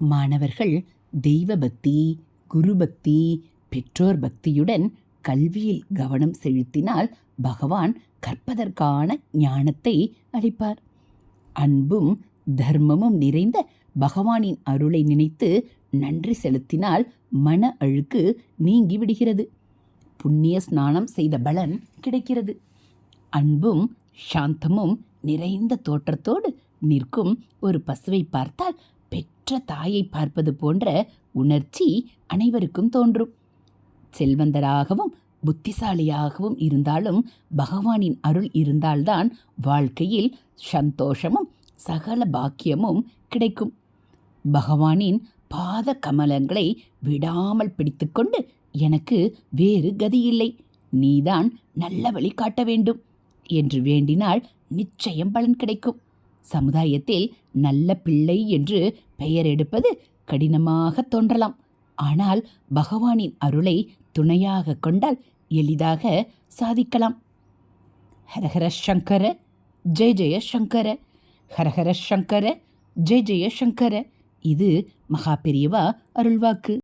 மாணவர்கள் தெய்வ பக்தி குரு பக்தி பெற்றோர் பக்தியுடன் கல்வியில் கவனம் செலுத்தினால் பகவான் கற்பதற்கான ஞானத்தை அளிப்பார். அன்பும் தர்மமும் நிறைந்த பகவானின் அருளை நினைத்து நன்றி செலுத்தினால் மன அழுக்கு நீங்கி விடுகிறது புண்ணிய ஸ்நானம் செய்த பலன் கிடைக்கிறது. அன்பும் சாந்தமும் நிறைந்த தோற்றத்தோடு நிற்கும் ஒரு பசுவை பார்த்தால் பெற்ற தாயை பார்ப்பது போன்ற உணர்ச்சி அனைவருக்கும் தோன்றும். செல்வந்தராகவும் புத்திசாலியாகவும் இருந்தாலும் பகவானின் அருள் இருந்தால்தான் வாழ்க்கையில் சந்தோஷமும் சகல பாக்கியமும் கிடைக்கும். பகவானின் பாத கமலங்களை விடாமல் பிடித்துக்கொண்டு எனக்கு வேறு கதியில்லை. நீதான் நல்ல வழி காட்ட வேண்டும். என்று வேண்டினால் நிச்சயம் பலன் கிடைக்கும். சமுதாயத்தில் நல்ல பிள்ளை என்று பெயர் எடுப்பது கடினமாக தோன்றலாம். ஆனால் பகவானின் அருளை துணையாக கொண்டால் எளிதாக சாதிக்கலாம். ஹரஹர சங்கர ஜெய ஜெய சங்கர ஹரஹர சங்கர ஜெய ஜெய சங்கர. இது மகா பெரியவா அருள்வாக்கு.